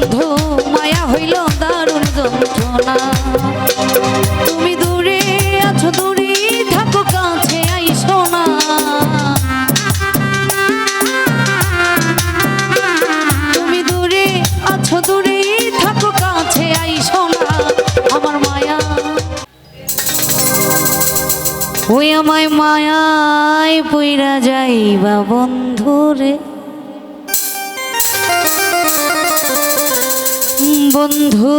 বন্ধু, মায়া হইল দারুণ যন্ত্রণা। তুমি দূরে আছো, দূরে থাকো, কাছে আইসো না। তুমি দূরে আছো, দূরে থাকো, কাছে আইসো না। আমার মায়া, ওই আমায় মায়ায় পইরা যাইবা বন্ধুরে। বন্ধু।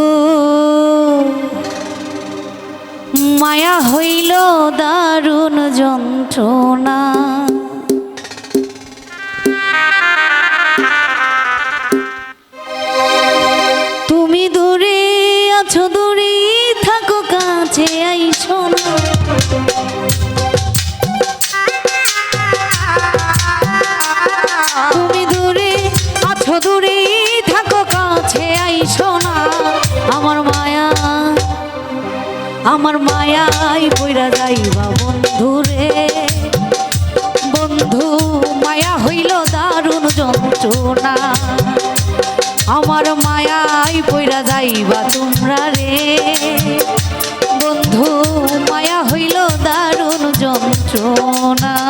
মায়া হইল দারুণ যন্ত্রণা। আমার মায়াই বইরা যাইবা বন্ধু রে। বন্ধু, মায়া হইল দারুণ যন্ত্রণা। আমার মায়াই বইরা যাইবা তোমরা রে। বন্ধু, মায়া হইল দারুণ যন্ত্রণা।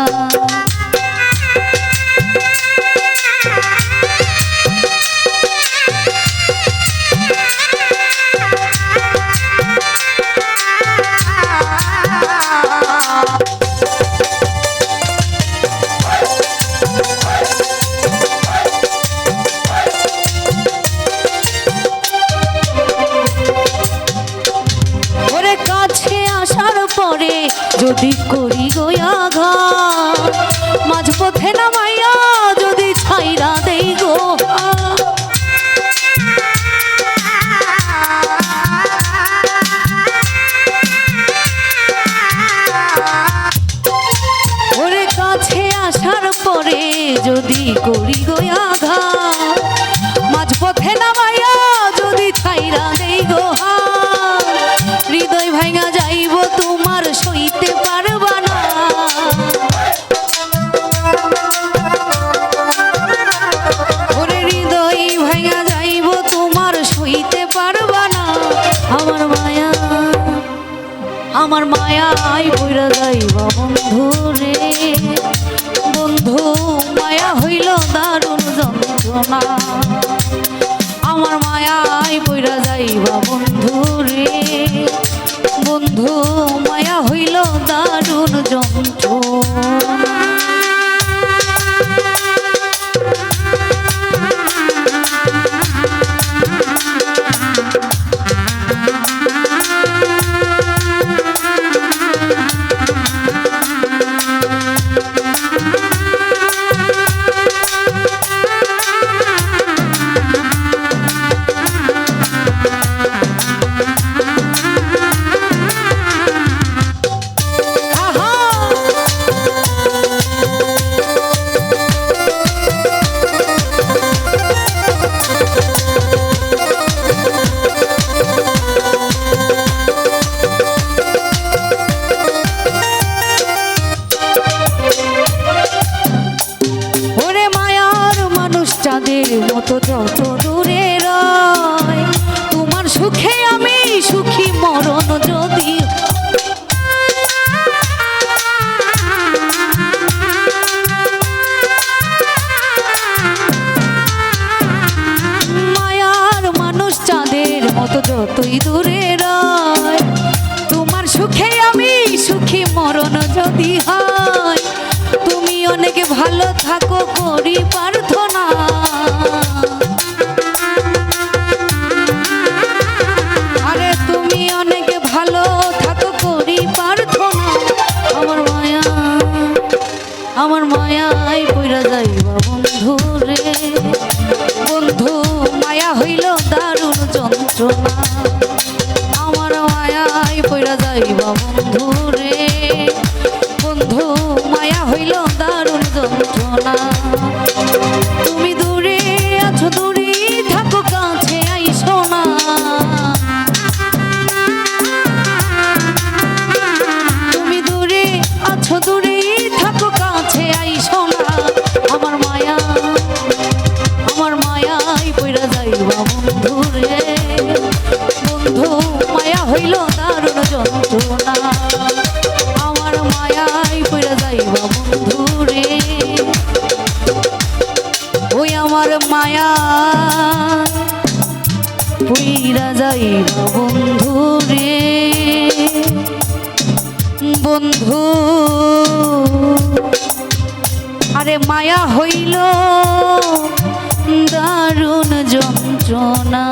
যদি করি গোয়া ঘর মাঝপথে নামাইয়া আমার মায়াই বইরা যাইবা বন্ধু রে। বন্ধু, মায়া হইল দারুণ যন্ত্রণা। আমার মায়াই বইরা যাইবা বন্ধু বন্ধু মানুষ মতো যত দূরে রয়, তোমার সুখে আমি সুখী মরণ যদি মায়ার মানুষ চাঁদের মতো যতই দূরে রয়, তোমার সুখে আমি সুখী মরণ যদি হয়, তুমি অনেক ভালো থাকো করি আমার মায়াই পইরা যাইবা বন্ধু রে। বন্ধু মায়া হইল দারুণ যন্ত্রণা। পইরা যাইব বন্ধু রে। বন্ধু। আরে মায়া হইল দারুণ যন্ত্রণা।